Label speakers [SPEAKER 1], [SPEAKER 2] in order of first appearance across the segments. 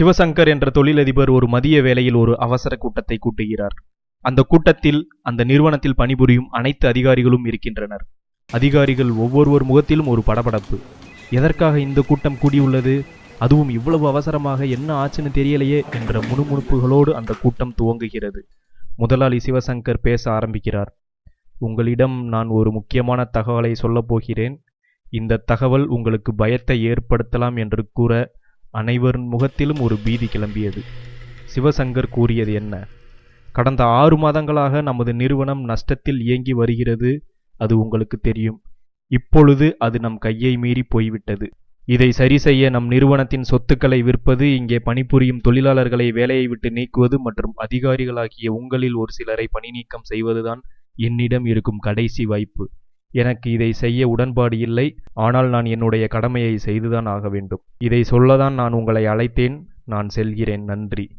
[SPEAKER 1] சிவசங்கர் என்ற தொழிலதிபர் ஒரு மதிய வேளையில் ஒரு அவசர கூட்டத்தை கூட்டுகிறார். அந்த கூட்டத்தில் அந்த நிறுவனத்தில் பணிபுரியும் அனைத்து அதிகாரிகளும் இருக்கின்றனர். அதிகாரிகள் ஒவ்வொருவர் முகத்திலும் ஒரு படபடப்பு. எதற்காக இந்த கூட்டம் கூடியுள்ளது? அதுவும் இவ்வளவு அவசரமாக என்ன ஆச்சுன்னு தெரியலையே என்ற முணுமுணுப்புகளோடு அந்த கூட்டம் துவங்குகிறது. முதலாளி சிவசங்கர் பேச ஆரம்பிக்கிறார். உங்களிடம் நான் ஒரு முக்கியமான தகவலை சொல்லப் போகிறேன். இந்த தகவல் உங்களுக்கு பயத்தை ஏற்படுத்தலாம் என்று கூற அனைவரின் முகத்திலும் ஒரு பீதி கிளம்பியது. சிவசங்கர் கூறியது என்ன? கடந்த ஆறு மாதங்களாக நமது நிறுவனம் நஷ்டத்தில் இயங்கி வருகிறது அது உங்களுக்கு தெரியும். இப்பொழுது அது நம் கையை மீறி போய்விட்டது. இதை சரி செய்ய நம் நிறுவனத்தின் சொத்துக்களை விற்பது இங்கே பணிபுரியும் தொழிலாளர்களை வேலையை விட்டு நீக்குவது மற்றும் அதிகாரிகளாகிய உங்களில் ஒரு சிலரை பணி நீக்கம் செய்வதுதான் என்னிடம் இருக்கும் கடைசி வாய்ப்பு. எனக்கு இதை செய்ய உடன்பாடு இல்லை. ஆனால் நான் என்னுடைய கடமையை செய்துதான் ஆக வேண்டும். இதை சொல்லதான் நான் உங்களை அழைத்தேன். நான் செல்கிறேன். நன்றி.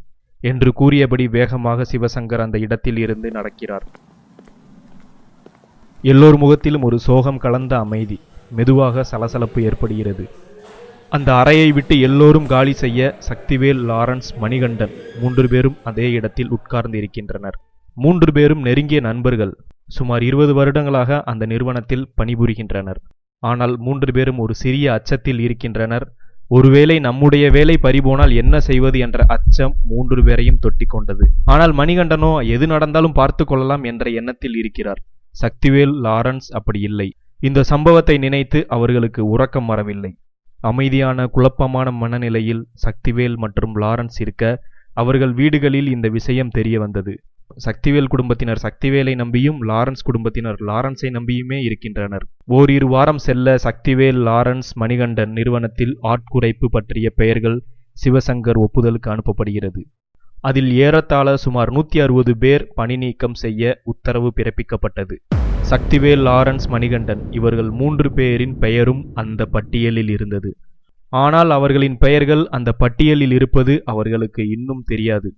[SPEAKER 1] என்று கூறியபடி வேகமாக சிவசங்கர் அந்த இடத்தில் இருந்து நடக்கிறார். எல்லோர் முகத்திலும் ஒரு சோகம் கலந்த அமைதி மெதுவாக சலசலப்பு ஏற்படுகிறது. அந்த அறையை விட்டு எல்லோரும் காலி செய்ய சக்திவேல் லாரன்ஸ் மணிகண்டன் மூன்று பேரும் அதே இடத்தில் உட்கார்ந்து இருக்கின்றனர் மூன்று பேரும் நெருங்கிய நண்பர்கள். சுமார் இருபது வருடங்களாக அந்த நிறுவனத்தில் பணிபுரிகின்றனர். ஆனால் மூன்று பேரும் ஒரு சிறிய அச்சத்தில் இருக்கின்றனர். ஒருவேளை நம்முடைய வேலை பறிபோனால் என்ன செய்வது என்ற அச்சம் மூன்று பேரையும் தொட்டி கொண்டது. ஆனால் மணிகண்டனோ எது நடந்தாலும் பார்த்து கொள்ளலாம் என்ற எண்ணத்தில் இருக்கிறார். சக்திவேல் லாரன்ஸ் அப்படி இல்லை. இந்த சம்பவத்தை நினைத்து அவர்களுக்கு உறக்கம் வரவில்லை. அமைதியான குழப்பமான மனநிலையில் சக்திவேல் மற்றும் லாரன்ஸ் இருக்க அவர்கள் வீடுகளில் இந்த விஷயம் தெரிய வந்தது. சக்திவேல் குடும்பத்தினர் சக்திவேலை நம்பியும் லாரன்ஸ் குடும்பத்தினர் லாரன்ஸை நம்பியுமே இருக்கின்றனர். ஓரிரு வாரம் செல்ல சக்திவேல் லாரன்ஸ் மணிகண்டன் நிறுவனத்தில் ஆட்குறைப்பு பற்றிய பெயர்கள் சிவசங்கர் ஒப்புதலுக்கு அனுப்பப்படுகிறது. அதில் ஏறத்தாழ சுமார் நூற்றி அறுபது பேர் பணி நீக்கம் செய்ய உத்தரவு பிறப்பிக்கப்பட்டது. சக்திவேல் லாரன்ஸ் மணிகண்டன் இவர்கள் மூன்று பேரின் பெயரும் அந்த பட்டியலில் இருந்தது. ஆனால் அவர்களின் பெயர்கள் அந்த பட்டியலில் இருப்பது அவர்களுக்கு இன்னும் தெரியாது.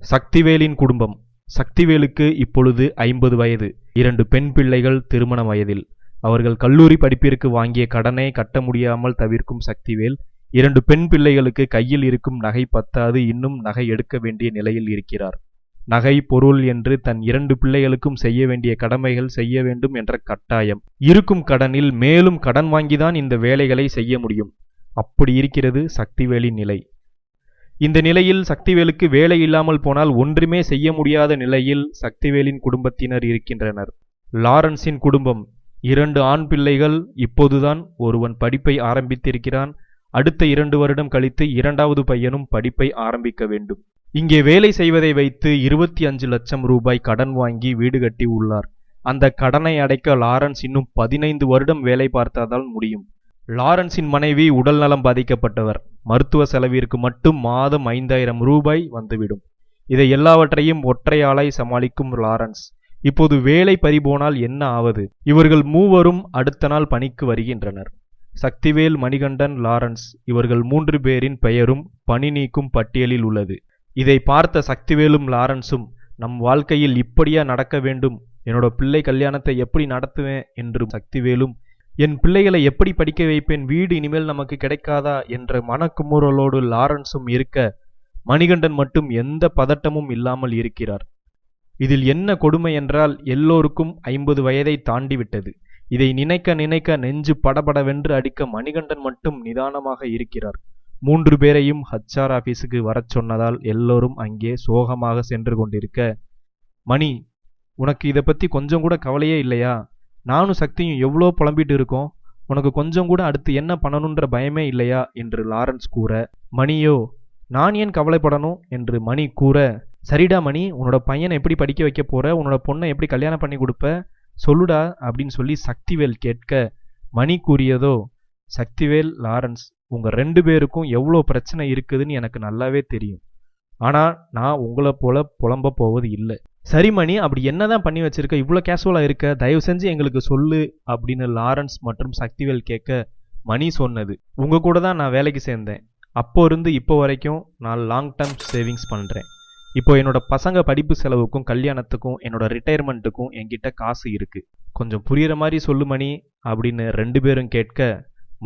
[SPEAKER 1] சக்திவேலின் குடும்பம் சக்திவேலுக்கு இப்பொழுது ஐம்பது வயது. இரண்டு பெண் பிள்ளைகள் திருமண வயதில். அவர்கள் கல்லூரி படிப்பிற்கு வாங்கிய கடனை கட்ட முடியாமல் தவிர்க்கும் சக்திவேல் இரண்டு பெண் பிள்ளைகளுக்கு கையில் இருக்கும் நகை பத்தாது இன்னும் நகை எடுக்க வேண்டிய நிலையில் இருக்கிறார். நகை பொருள் என்று தன் இரண்டு பிள்ளைகளுக்கும் செய்ய வேண்டிய கடமைகள் செய்ய வேண்டும் என்ற கட்டாயம். இருக்கும் கடனில் மேலும் கடன் வாங்கிதான் இந்த வேலைகளை செய்ய முடியும். அப்படி இருக்கிறது சக்திவேலின் நிலை. இந்த நிலையில் சக்திவேலுக்கு வேலை இல்லாமல் போனால் ஒன்றுமே செய்ய முடியாத நிலையில் சக்திவேலின் குடும்பத்தினர் இருக்கின்றனர். லாரன்ஸின் குடும்பம் இரண்டு ஆண் பிள்ளைகள் இப்போதுதான் ஒருவன் படிப்பை ஆரம்பித்திருக்கிறான். அடுத்த இரண்டு வருடம் கழித்து இரண்டாவது பையனும் படிப்பை ஆரம்பிக்க வேண்டும். இங்கே வேலை செய்வதை வைத்து இருபத்தி அஞ்சு லட்சம் ரூபாய் கடன் வாங்கி வீடு கட்டி உள்ளார். அந்த கடனை அடைக்க லாரன்ஸ் இன்னும் பதினைந்து வருடம் வேலை பார்த்ததால் முடியும். லாரன்ஸின் மனைவி உடல் நலம் பாதிக்கப்பட்டவர். மருத்துவ செலவிற்கு மட்டும் மாதம் ஐந்தாயிரம் ரூபாய் வந்துவிடும். இதை எல்லாவற்றையும் ஒற்றையாளாய் சமாளிக்கும் லாரன்ஸ். இப்போது வேலை பறிபோனால் என்ன ஆவது? இவர்கள் மூவரும் அடுத்த நாள் பணிக்கு வருகின்றனர். சக்திவேல் மணிகண்டன் லாரன்ஸ் இவர்கள் மூன்று பேரின் பெயரும் பணி நீக்கும் பட்டியலில் உள்ளது. இதை பார்த்த சக்திவேலும் லாரன்ஸும் நம் வாழ்க்கையில் இப்படியா நடக்க வேண்டும்? என்னோட பிள்ளை கல்யாணத்தை எப்படி நடத்துவேன்? என்று சக்திவேலும் என் பிள்ளைகளை எப்படி படிக்க வைப்பேன்? வீடு இனிமேல் நமக்கு கிடைக்காதா? என்ற மனக்குமுறலோடு லாரன்ஸும் இருக்க மணிகண்டன் மட்டும் எந்த பதட்டமும் இல்லாமல் இருக்கிறார். இதில் என்ன கொடுமை என்றால் எல்லோருக்கும் ஐம்பது வயதை தாண்டிவிட்டது. இதை நினைக்க நினைக்க நெஞ்சு படபடவென்று அடிக்க மணிகண்டன் மட்டும் நிதானமாக இருக்கிறார். மூன்று பேரையும் ஹச்ஆர் ஆபீஸுக்கு வரச் சொன்னதால் எல்லோரும் அங்கே சோகமாக சென்று கொண்டிருக்க மணி உனக்கு இதை பத்தி கொஞ்சம் கூட கவலையே இல்லையா? நானும் சக்தியும் எவ்வளோ புலம்பிட்டு இருக்கோம்? உனக்கு கொஞ்சம் கூட அடுத்து என்ன பண்ணணுன்ற பயமே இல்லையா? என்று லாரன்ஸ் கூற மணியோ நான் ஏன் கவலைப்படணும்? என்று மணி கூற சரிடா மணி உன்னோட பையனை எப்படி படிக்க வைக்க போற? உன்னோட பொண்ணை எப்படி கல்யாணம் பண்ணி கொடுப்ப? சொல்லுடா அப்படின்னு சொல்லி சக்திவேல் கேட்க மணி கூறியதோ சக்திவேல் லாரன்ஸ் உங்கள் ரெண்டு பேருக்கும் எவ்வளோ பிரச்சனை இருக்குதுன்னு எனக்கு நல்லாவே தெரியும். ஆனால் நான் உங்களை போல புலம்ப போவது இல்லை. சரி மணி அப்படி என்னதான் பண்ணி வச்சிருக்க? இவ்வளோ கேஷுவலாக இருக்க? தயவு செஞ்சு எங்களுக்கு சொல்லு அப்படின்னு லாரன்ஸ் மற்றும் சக்திவேல் கேட்க மணி சொன்னது. உங்க கூட தான் நான் வேலைக்கு சேர்ந்தேன். அப்போ இருந்து இப்போ வரைக்கும் நான் லாங் டேர்ம் சேவிங்ஸ் பண்ணுறேன் இப்போ என்னோட பசங்க படிப்பு செலவுக்கும் கல்யாணத்துக்கும் என்னோட ரிட்டையர்மெண்ட்டுக்கும் என்கிட்ட காசு இருக்கு. கொஞ்சம் புரிகிற மாதிரி சொல்லு மணி அப்படின்னு ரெண்டு பேரும் கேட்க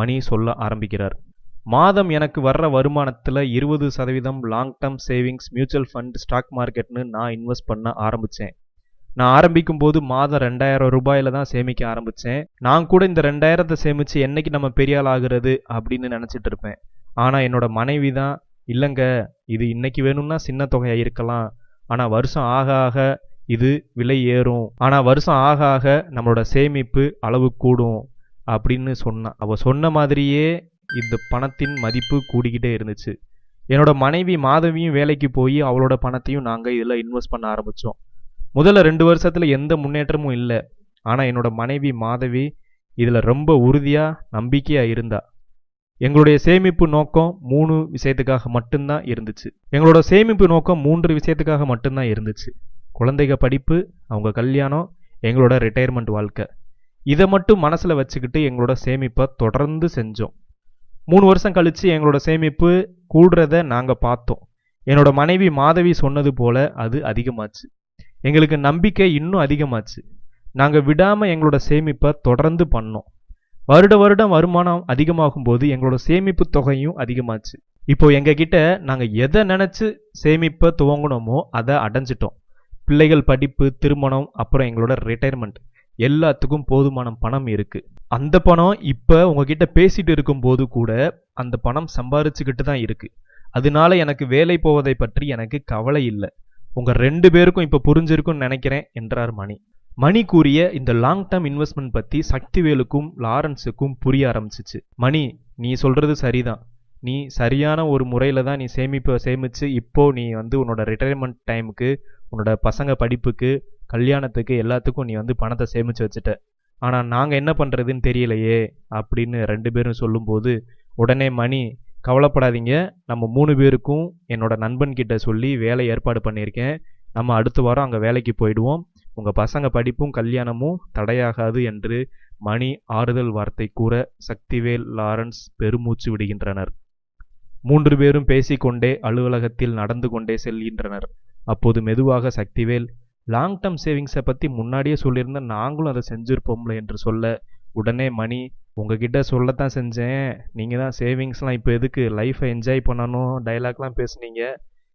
[SPEAKER 1] மணி சொல்ல ஆரம்பிக்கிறார். மாதம் எனக்கு வர்ற வருமானத்தில் இருபது சதவீதம் long term savings mutual fund stock மார்க்கெட்னு நான் இன்வெஸ்ட் பண்ண ஆரம்பித்தேன் நான் ஆரம்பிக்கும் போது மாதம் ரெண்டாயிரம் ரூபாயில தான் சேமிக்க ஆரம்பித்தேன் நான் கூட இந்த ரெண்டாயிரத்தை சேமித்து என்னைக்கு நம்ம பெரிய ஆள் ஆகுறது அப்படின்னு நினச்சிட்டு இருப்பேன். ஆனால் என்னோட மனைவி தான் இல்லைங்க இது இன்னைக்கு வேணும்னா சின்ன தொகையாக இருக்கலாம். ஆனால் வருஷம் ஆக ஆக இது விலை ஏறும். ஆனால் வருஷம் ஆக ஆக நம்மளோட சேமிப்பு அளவு கூடும். அப்படின்னு சொன்னான். அவள் சொன்ன மாதிரியே இந்த பணத்தின் மதிப்பு கூடிக்கிட்டே இருந்துச்சு. என்னோட மனைவி மாதவியும் வேலைக்கு போய் அவளோட பணத்தையும் நாங்கள் இதில் இன்வெஸ்ட் பண்ண ஆரம்பித்தோம் முதல்ல ரெண்டு வருஷத்தில் எந்த முன்னேற்றமும் இல்லை. ஆனால் என்னோட மனைவி மாதவி இதில் ரொம்ப உறுதியாக நம்பிக்கையாக இருந்தா. எங்களுடைய சேமிப்பு நோக்கம் மூணு விஷயத்துக்காக மட்டும்தான் இருந்துச்சு. எங்களோட சேமிப்பு நோக்கம் மூன்று விஷயத்துக்காக மட்டும்தான் இருந்துச்சு. குழந்தைங்க படிப்பு அவங்க கல்யாணம் எங்களோட ரிட்டையர்மெண்ட் வாழ்க்கை. இதை மட்டும் மனசில் வச்சுக்கிட்டு எங்களோட சேமிப்பை தொடர்ந்து செஞ்சோம். மூணு வருஷம் கழித்து எங்களோட சேமிப்பு கூடுறத நாங்கள் பார்த்தோம். என்னோட மனைவி மாதவி சொன்னது போல அது அதிகமாச்சு. எங்களுக்கு நம்பிக்கை இன்னும் அதிகமாச்சு. நாங்கள் விடாமல் எங்களோட சேமிப்பை தொடர்ந்து பண்ணோம். வருட வருடம் வருமானம் அதிகமாகும் போது எங்களோட சேமிப்பு தொகையும் அதிகமாச்சு. இப்போ எங்ககிட்ட நாங்கள் எதை நினச்சி சேமிப்பை துவங்கணுமோ அதை அடைஞ்சிட்டோம். பிள்ளைகள் படிப்பு திருமணம் அப்புறம் எங்களோட ரிட்டையர்மெண்ட் எல்லாத்துக்கும் போதுமான பணம் இருக்கு. அந்த பணம் இப்போ உங்ககிட்ட பேசிட்டு இருக்கும்போது கூட அந்த பணம் சம்பாரிச்சுக்கிட்டு தான் இருக்கு. அதனால எனக்கு வேலை போவதை பற்றி எனக்கு கவலை இல்லை. உங்க ரெண்டு பேருக்கும் இப்போ புரிஞ்சிருக்கும்னு நினைக்கிறேன் என்றார் மணி. மணி கூறிய இந்த லாங் டேர்ம் இன்வெஸ்ட்மெண்ட் பத்தி சக்திவேலுக்கும் லாரன்ஸுக்கும் புரிய ஆரம்பிச்சிச்சு. மணி நீ சொல்றது சரிதான். நீ சரியான ஒரு முறையில தான் நீ சேமிப்பை சேமிச்சு இப்போ நீ வந்து உன்னோட ரிட்டையர்மெண்ட் டைமுக்கு உன்னோட பசங்க படிப்புக்கு கல்யாணத்துக்கு எல்லாத்துக்கும் நீ வந்து பணத்தை சேமிச்சு வச்சுட்ட. ஆனால் நாங்கள் என்ன பண்ணுறதுன்னு தெரியலையே அப்படின்னு ரெண்டு பேரும் சொல்லும்போது உடனே மணி கவலைப்படாதீங்க. நம்ம மூணு பேருக்கும் என்னோட நண்பன் கிட்ட சொல்லி வேலை ஏற்பாடு பண்ணியிருக்கேன். நம்ம அடுத்த வாரம் அங்கே வேலைக்கு போயிடுவோம். உங்கள் பசங்க படிப்பும் கல்யாணமும் தடையாகாது என்று மணி ஆறுதல் வார்த்தை கூற சக்திவேல் லாரன்ஸ் பெருமூச்சு விடுகின்றனர். மூன்று பேரும் பேசிக்கொண்டே அலுவலகத்தில் நடந்து கொண்டே செல்கின்றனர். அப்போது மெதுவாக சக்திவேல் லாங் டேர்ம் சேவிங்ஸை பற்றி முன்னாடியே சொல்லியிருந்தா நாங்களும் அதை செஞ்சுருப்போம்ல என்று சொல்ல உடனே மணி உங்ககிட்ட சொல்லத்தான் செஞ்சேன். நீங்கள் தான் சேவிங்ஸ்லாம் இப்போ எதுக்கு? லைஃப்பை என்ஜாய் பண்ணணும். டைலாக்லாம் பேசுனீங்க.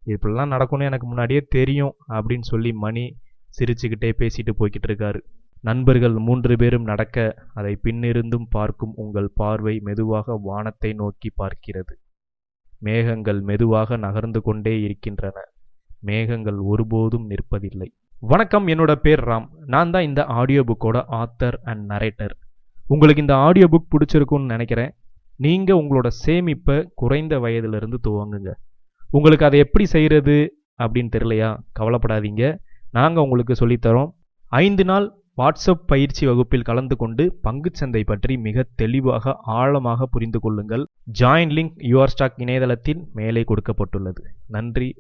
[SPEAKER 1] இப்படிலாம் நடக்கும்னு எனக்கு முன்னாடியே தெரியும் அப்படின்னு சொல்லி மணி சிரிச்சுக்கிட்டே பேசிட்டு போய்கிட்டு இருக்காரு. நண்பர்கள் மூன்று பேரும் நடக்க அதை பின்னிருந்தும் பார்க்கும் உங்கள் பார்வை மெதுவாக வானத்தை நோக்கி பார்க்கிறது. மேகங்கள் மெதுவாக நகர்ந்து கொண்டே இருக்கின்றன. மேகங்கள் ஒருபோதும் நிற்பதில்லை. வணக்கம் என்னோட பேர் ராம். நான் தான் இந்த ஆடியோ புக்கோட ஆத்தர் அண்ட் நரேட்டர் உங்களுக்கு இந்த ஆடியோ புக் பிடிச்சிருக்குன்னு நினைக்கிறேன். நீங்கள் உங்களோட சேமிப்பை குறைந்த வயதிலிருந்து துவங்குங்க. உங்களுக்கு அதை எப்படி செய்கிறது அப்படின்னு தெரியலையா? கவலைப்படாதீங்க. நாங்கள் உங்களுக்கு சொல்லித்தரோம். ஐந்து நாள் வாட்ஸ்அப் பயிற்சி வகுப்பில் கலந்து கொண்டு பங்குச்சந்தை பற்றி மிக தெளிவாக ஆழமாக புரிந்து கொள்ளுங்கள். ஜாயின் லிங்க் யுவர் ஸ்டாக் இணையதளத்தின் மேலே கொடுக்கப்பட்டுள்ளது. நன்றி.